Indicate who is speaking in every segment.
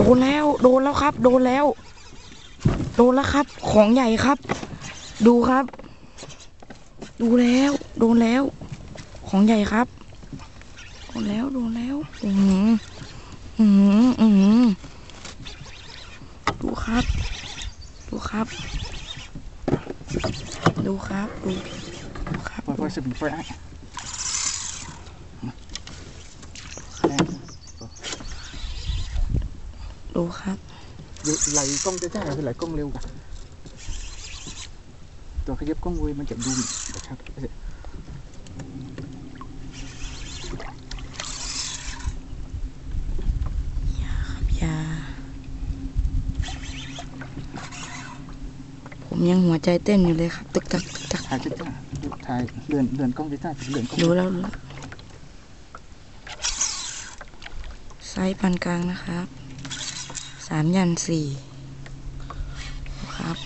Speaker 1: โดนแล้ว โดนแล้วครับ โดนแล้ว โดนแล้วครับ ของใหญ่ครับ ดูครับ ดูแล้ว โดนแล้ว ของใหญ่ครับ โดนแล้ว โดนแล้ว อือหืออือหืออือหือดูครับ ดูครับ ดูครับ ดูครับ
Speaker 2: ปล่อยสิบปล่อยไอ้
Speaker 1: ดูครับ
Speaker 2: อยู่ไหลกล้องจะจ้าคือไหลกล้องเร็วกว่าตัวขยับกล้องเว้ยมันจะดูกระชับ
Speaker 1: อย่าผมยังหัวใจเต้นอยู่เลยครับตึกตักตึกตัก
Speaker 2: ถ่ายจะจ้าถ่ายเลื่อนเลื่อนกล้องจะจ้าเลื่อนกล้อง
Speaker 1: ดูแล้วรู้แล้วไซส์ปานกลางนะครับ สามยันสี่ดูครับ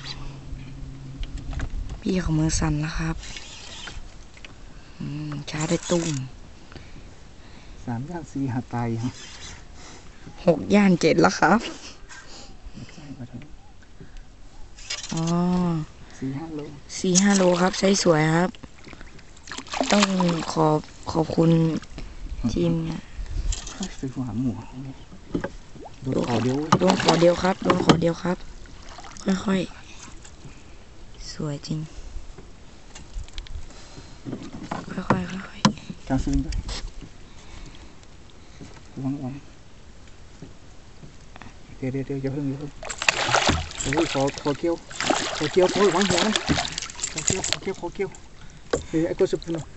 Speaker 1: พี่ของมือสั่นนะครับอืมช้าได้ตุ้ม
Speaker 2: สามย่างสี่หาไตฮะ
Speaker 1: หกย่านเจ็ดแล้วครับ
Speaker 2: ใช่มาถึง
Speaker 1: อ๋อ
Speaker 2: สี่ห้าโล
Speaker 1: สี่ห้าโลครับใช้สวยครับ ต้องขอบขอบคุณทีมงาน
Speaker 2: ซื้อหัวหมู โดนขอเดียว
Speaker 1: โดนขอเดียวครับโดนขอเดียวครับ ค่อยๆ สวยจริง ค่อยๆค่อยๆ
Speaker 2: กางซื้อด้วยวางวางเดี๋ยวเดี๋ยวเดี๋ยวอย่าเพิ่งอย่าเพิ่งโอ้ยขอขอเกี้ยวขอเกี้ยวโอ้ยวางหัวนะขอเกี้ยวขอเกี้ยวขอเกี้ยวเฮ้ยไอ้ตัวสุดพุ่น